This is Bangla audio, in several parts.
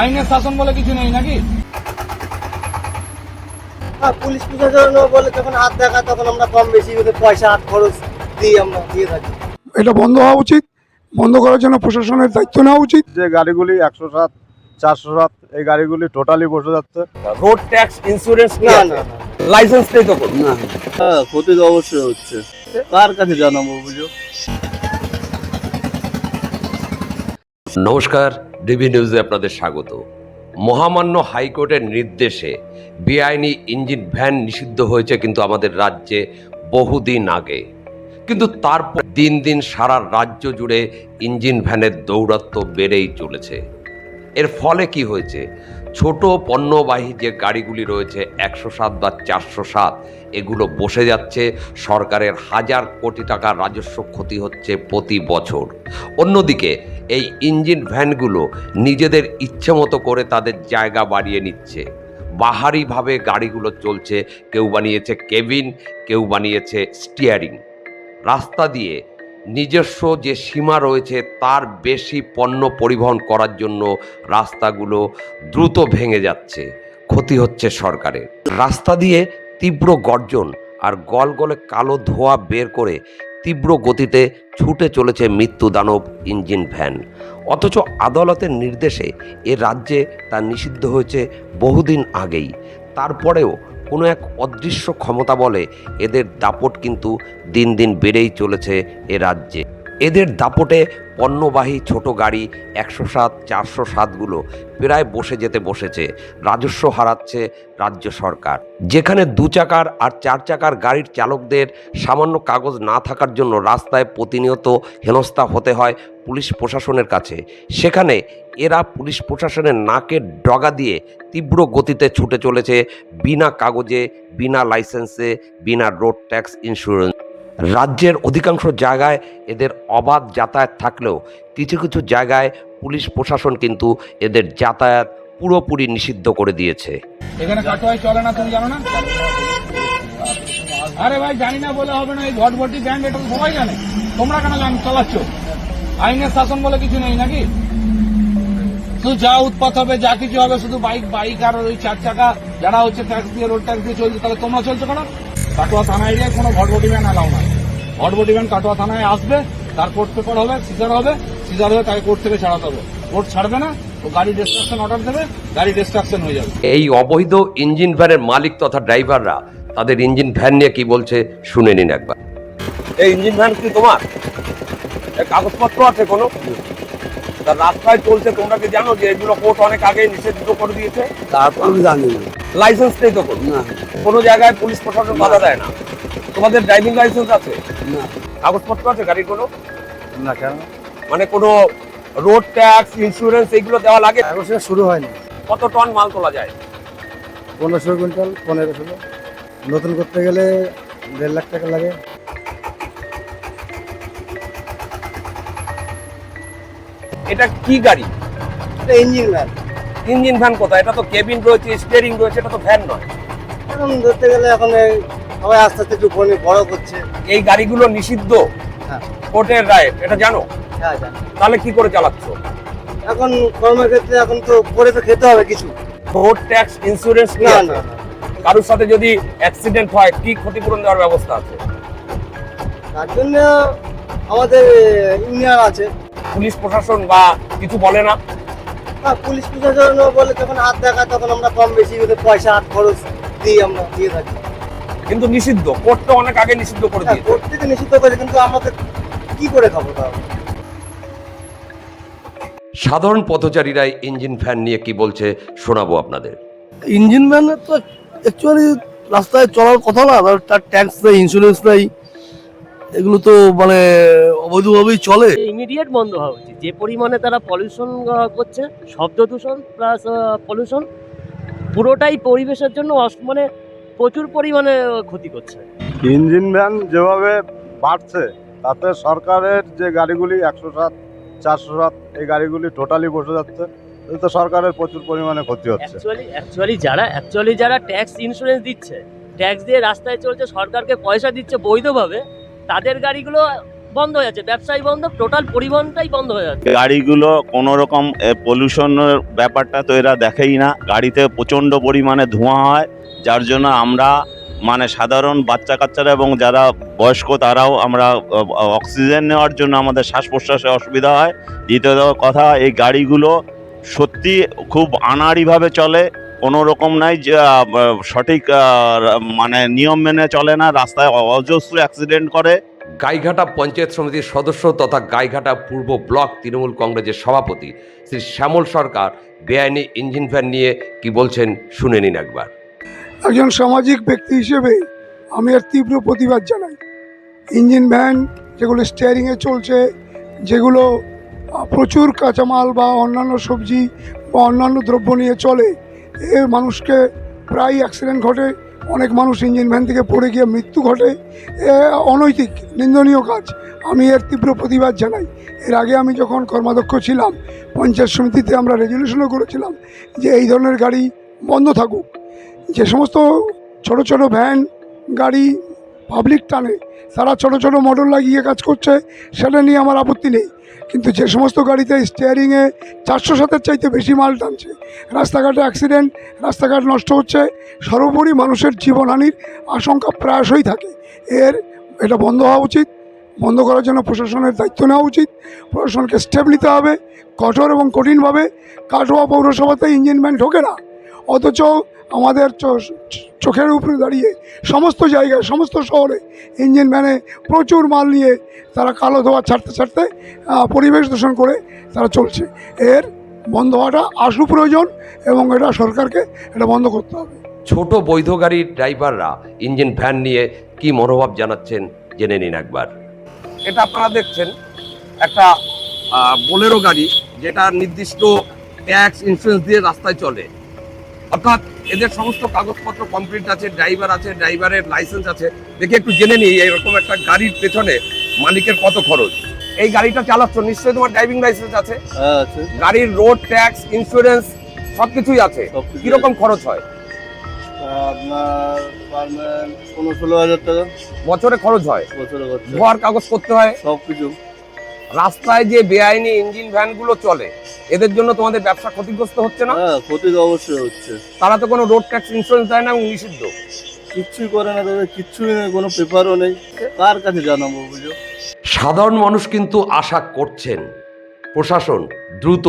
আইনের শাসন বলে কিছু নেই নাকি? হ্যাঁ পুলিশ প্রশাসন বলে যখন হাত দেখা তখন আমরা কম বেশি পয়সা হাত খরচ দিই আমরা দিয়ে থাকি। এটা বন্ধ হওয়া উচিত। বন্ধ করার জন্য প্রশাসনের দায়িত্ব নেওয়া উচিত। যে গাড়িগুলি একশো সাত চারশো সাত এই গাড়িগুলি টোটালি বসে যাচ্ছে। রোড ট্যাক্স ইন্স্যুরেন্স না না না। লাইসেন্স নেই তো কোনো? হ্যাঁ ক্ষতি তো অবশ্যই হচ্ছে। কার কাছে জানাব অভিযোগ? নমস্কার, ডিবি নিউজে আপনাদের স্বাগত। মহামান্য হাইকোর্টের নির্দেশে বেআইনি ইঞ্জিন ভ্যান নিষিদ্ধ হয়েছে কিন্তু আমাদের রাজ্যে বহুদিন আগে। কিন্তু তারপর দিন দিন সারা রাজ্য জুড়ে ইঞ্জিন ভ্যানের দৌরাত্ম্য বেড়েই চলেছে। এর ফলে কি হয়েছে? ছোট পণ্যবাহী যে গাড়িগুলি রয়েছে, একশো সাত বা চারশো সাত, এগুলো বসে যাচ্ছে। সরকারের হাজার কোটি টাকা রাজস্ব ক্ষতি হচ্ছে প্রতি বছর। অন্যদিকে এই ইঞ্জিন ভ্যানগুলো নিজেদের ইচ্ছে মতো করে তাদের জায়গা বাড়িয়ে নিচ্ছে। বাহারিভাবে গাড়িগুলো চলছে, কেউ বানিয়েছে কেবিন, কেউ বানিয়েছে স্টিয়ারিং। রাস্তা দিয়ে নিজস্ব যে সীমা রয়েছে তার বেশি পণ্য পরিবহন করার জন্য রাস্তাগুলো দ্রুত ভেঙে যাচ্ছে, ক্ষতি হচ্ছে সরকারের। রাস্তা দিয়ে তীব্র গর্জন আর গলগলে কালো ধোঁয়া বের করে তীব্র গতিতে ছুটে চলেছে মৃত্যু দানব ইঞ্জিন ভ্যান। অথচ আদালতের নির্দেশে এ রাজ্যে তা নিষিদ্ধ হয়েছে বহুদিন আগেই। তারপরেও কোনো এক অদৃশ্য ক্ষমতা বলে এদের দাপট কিন্তু দিন দিন বেড়েই চলেছে এ রাজ্যে। এদের দাপটে পণ্যবাহী ছোট গাড়ি একশো সাত, চারশো সাতগুলো প্রায় বসে যেতে বসেছে। রাজস্ব হারাচ্ছে রাজ্য সরকার। যেখানে দু চাকার আর চার চাকার গাড়ির চালকদের সামান্য কাগজ না থাকার জন্য রাস্তায় প্রতিনিয়ত হেনস্থা হতে হয় পুলিশ প্রশাসনের কাছে। সেখানে এরা পুলিশ প্রশাসনের নাকের ডগা দিয়ে তীব্র গতিতে ছুটে চলেছে, বিনা কাগজে, বিনা লাইসেন্সে, বিনা রোড ট্যাক্স ইন্স্যুরেন্স। রাজ্যের অধিকাংশ জায়গায় এদের অবাধ যাতায়াত থাকলেও কিছু কিছু জায়গায় পুলিশ প্রশাসন কিন্তু এদের যাতায়াত পুরোপুরি নিষিদ্ধ করে দিয়েছে। এখানে কাটোয়াই চলে না তুমি জানো না? আরে ভাই, জানি না বলে হবে না, এই ঘটভটি ব্যান্ড, এটা সবাই জানে। তোমরা কেন জান, চালাচ্ছ? আইনের শাসন বলে কিছু নেই নাকি? শুধু যা উৎপাত হবে, যা কিছু হবে, শুধু বাইক বাইক আর ওই চার চাকা, যারা হচ্ছে ট্যাক্স দিয়ে রোড ট্যাক্স দিয়ে চলছে, তাহলে তোমরা চলছো কেন? কাটোয়া থানা এরিয়ায় কোনো ঘটভটি ভ্যান অ্যালাউ নাই। ঘটভটি ভ্যান কাটোয়া থানায় আসবে তার কোর্ট পেপার হবে সিজার হবে সিজার হয়ে তাকে কোর্ট থেকে ছাড়াতে হবে। কোর্ট ছাড়বে না ও গাড়ি ডিস্ট্রাকশন অর্ডার দেবে গাড়ি ডিস্ট্রাকশন হয়ে যাবে। এই অবৈধ ইঞ্জিন ভ্যানের মালিক তথা ড্রাইভাররা তাদের ইঞ্জিন ভ্যান নিয়ে কি বলছে শুনে নিন একবার। এই ইঞ্জিন ভ্যান কি তোমার? কাগজপত্র আছে কোনো? তা রাস্তায় চলছে তোমরা কি জানো যে এগুলো কোর্ট অনেক আগে নিষিদ্ধ করে দিয়েছে? তারপর আমি জানি না। লাইসেন্স নেই তো কোনো না। কোনো জায়গায় পুলিশ প্রশাসন বাধা দেয় না। তোমাদের ড্রাইভিং লাইসেন্স আছে? না। কাগজপত্র আছে গাড়ির কোনো? না কেন? মানে কোনো রোড ট্যাক্স ইন্স্যুরেন্স এগুলো দেওয়া লাগে? শুরু হয়নি। কত টন মাল তোলা যায়? পনেরোশো কুইন্টাল পনেরো ষোলো নতুন করতে গেলে দেড় লাখ টাকা লাগে। এটা কি গাড়ি? এটা ইঞ্জিন ভ্যান ইঞ্জিন ভ্যান কোথায়? এটা তো কেবিন রয়েছে স্টিয়ারিং রয়েছে এটা তো ভ্যান নয়। এখন ধরতে গেলে এখন এই সবাই আস্তে আস্তে একটু বড় করছে। এই গাড়িগুলো নিষিদ্ধ। হ্যাঁ। কোর্টের রায় এটা জানো? হ্যাঁ জানি। তাহলে কি করে চালাচ্ছ? এখন কর্মক্ষেত্রে এখন তো করে তো খেতে হবে কিছু। রোড ট্যাক্স ইন্স্যুরেন্স না না। কারোর সাথে যদি অ্যাক্সিডেন্ট হয় কি ক্ষতিপূরণ দেওয়ার ব্যবস্থা আছে? তার জন্য আমাদের ইউনিয়ন আছে। পুলিশ প্রশাসন বা কিছু বলে না? পুলিশ প্রশাসন বলে যখন হাত দেখা তখন আমরা কম বেশি করে পয়সা হাত খরচ দিই আমরা দিয়ে থাকি। কিন্তু নিষিদ্ধ কোর্ট তো অনেক আগে নিষিদ্ধ করে হ্যাঁ দিয়েছে। কোর্ট থেকে নিষিদ্ধ করেছে কিন্তু আমাদের কি করে খাব তাহলে? সাধারণ পথচারীরাই ইঞ্জিন ফ্যান নিয়ে কি বলছে শোনাবো আপনাদের। ইঞ্জিন ম্যানের তো অ্যাকচুয়ালি রাস্তায় চলার কথা না তার ট্যাক্স নেই ইন্স্যুরেন্স নেই এগুলো তো মানে অবৈধভাবেই চলে। ইমিডিয়েট বন্ধ হওয়া উচিত। যে পরিমাণে তারা পলিউশন করছে শব্দ দূষণ প্লাস পলিউশন পুরোটাই পরিবেশের জন্য অস- মানে প্রচুর পরিমাণে ক্ষতি করছে। ইঞ্জিন ভ্যান যেভাবে বাড়ছে তাতে সরকারের যে গাড়িগুলি একশো সাত চারশো সাত এই গাড়িগুলি টোটালি বসে যাচ্ছে তো সরকারের প্রচুর পরিমাণে ক্ষতি হচ্ছে। অ্যাকচুয়ালি অ্যাকচুয়ালি যারা অ্যাকচুয়ালি যারা ট্যাক্স ইন্স্যুরেন্স দিচ্ছে ট্যাক্স দিয়ে রাস্তায় চলছে সরকারকে পয়সা দিচ্ছে বৈধভাবে তাদের গাড়িগুলো বন্ধ হয়ে যাচ্ছে, ব্যবসায়ী বন্ধ টোটাল পরিবহনটাই বন্ধ হয়ে যাচ্ছে। গাড়িগুলো কোনো রকম পলিউশনের ব্যাপারটা তো এরা দেখেই না। গাড়িতে প্রচণ্ড পরিমাণে ধোঁয়া হয়, যার জন্য আমরা মানে সাধারণ বাচ্চা কাচ্চারা এবং যারা বয়স্ক তারাও আমরা অক্সিজেন নেওয়ার জন্য আমাদের শ্বাস প্রশ্বাসে অসুবিধা হয়। দ্বিতীয়ত কথা, এই গাড়িগুলো সত্যি খুব আনাড়িভাবে চলে। কোনো রকম নাই যে সঠিক মানে নিয়ম মেনে চলে না রাস্তায় অজস্র অ্যাক্সিডেন্ট করে। গাইঘাটা পঞ্চায়েত সমিতির সদস্য তথা গাইঘাটা পূর্ব ব্লক তৃণমূল কংগ্রেসের সভাপতি শ্রী শ্যামল সরকার বেআইনি ইঞ্জিন ভ্যান নিয়ে কি বলছেন শুনে নিন একবার। একজন সামাজিক ব্যক্তি হিসেবে আমি এর তীব্র প্রতিবাদ জানাই। ইঞ্জিন ভ্যান যেগুলো স্টিয়ারিংয়ে চলছে যেগুলো প্রচুর কাঁচামাল বা অন্যান্য সবজি বা অন্যান্য দ্রব্য নিয়ে চলে এ মানুষকে প্রায় অ্যাক্সিডেন্ট ঘটে, অনেক মানুষ ইঞ্জিন ভ্যান থেকে পড়ে গিয়ে মৃত্যু ঘটে। এ অনৈতিক, নিন্দনীয় কাজ। আমি এর তীব্র প্রতিবাদ জানাই। এর আগে আমি যখন কর্মাধ্যক্ষ ছিলাম, পঞ্চায়েত সমিতিতে আমরা রেজলিউশনও করেছিলাম যে এই ধরনের গাড়ি বন্ধ থাকুক। যে সমস্ত ছোট ছোট ভ্যান গাড়ি পাবলিক টানে। তারা ছোট ছোট মোটর লাগিয়ে কাজ করছে, সেটা নিয়ে আমার আপত্তি নেই। কিন্তু যে সমস্ত গাড়িতে স্টিয়ারিংয়ে চারশো সাতের চাইতে বেশি মাল টানছে, রাস্তাঘাটে অ্যাক্সিডেন্ট রাস্তাঘাট নষ্ট হচ্ছে, সর্বোপরি মানুষের জীবনহানির আশঙ্কা প্রায়শই থাকে। এর, এটা বন্ধ হওয়া উচিত, বন্ধ করার জন্য প্রশাসনের দায়িত্ব নেওয়া উচিত। প্রশাসনকে স্টেপ নিতে হবে, কঠোর এবং কঠিনভাবে। কাটোয়া পৌরসভাতে ইঞ্জিন ভ্যান ঢোকে না, অথচ আমাদের চোখের উপরে দাঁড়িয়ে সমস্ত জায়গায় সমস্ত শহরে ইঞ্জিন ভ্যানে প্রচুর মাল নিয়ে তারা কালো ধোয়া ছাড়তে ছাড়তে পরিবেশ দূষণ করে তারা চলছে। এর বন্ধ হওয়াটা আশু প্রয়োজন এবং এটা সরকারকে এটা বন্ধ করতে হবে। ছোট বৈধ গাড়ির ড্রাইভাররা ইঞ্জিন ভ্যান নিয়ে কি মনোভাব জানাচ্ছেন জেনে নিন একবার। এটা আপনারা দেখছেন একটা বোলেরো গাড়ি যেটা নির্দিষ্ট ট্যাক্স ইন্স্যুরেন্স দিয়ে রাস্তায় চলে। অর্থাৎ এদের সমস্ত কাগজপত্র কমপ্লিট আছে ড্রাইভার আছে ড্রাইভারের লাইসেন্স আছে। দেখে একটু জেনে নিই এরকম একটা গাড়ির পেছনে মালিকের কত খরচ? এই গাড়িটা চালাচ্ছ নিশ্চয়ই তোমার ড্রাইভিং লাইসেন্স আছে? হ্যাঁ গাড়ির রোড ট্যাক্স ইন্স্যুরেন্স সবকিছুই আছে। সবকিছু কীরকম খরচ হয়? আপনার ষোলো হাজার টাকা। বছরে খরচ হয়? বছরে ধোয়ার কাগজ করতে হয়? সব কিছু রাস্তায় যে বেআইনি ইঞ্জিন ভ্যানগুলো চলে এদের জন্য তোমাদের ব্যবসা ক্ষতিগ্রস্ত হচ্ছে না? হ্যাঁ ক্ষতি তো অবশ্যই হচ্ছে। তারা তো কোনো রোড ট্যাক্স ইন্স্যুরেন্স দেয় না এবং নিষিদ্ধ। কিচ্ছুই করে না তাদের কিচ্ছুই নেই কোনো পেপারও নেই। কার কাছে জানাব বুঝো? সাধারণ মানুষ কিন্তু আশা করছেন। প্রশাসন দ্রুত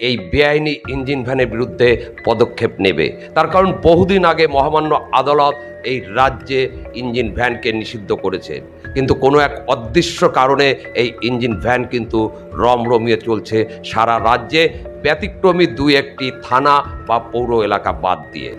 এই বেআইনি ইঞ্জিন ভ্যানের বিরুদ্ধে পদক্ষেপ নেবে। তার কারণ বহুদিন আগে মহামান্য আদালত এই রাজ্যে ইঞ্জিন ভ্যানকে নিষিদ্ধ করেছে। কিন্তু কোনো এক অদৃশ্য কারণে এই ইঞ্জিন ভ্যান কিন্তু রমরমিয়ে চলছে। সারা রাজ্যে ব্যতিক্রমী দুই একটি থানা বা পৌর এলাকা বাদ দিয়ে।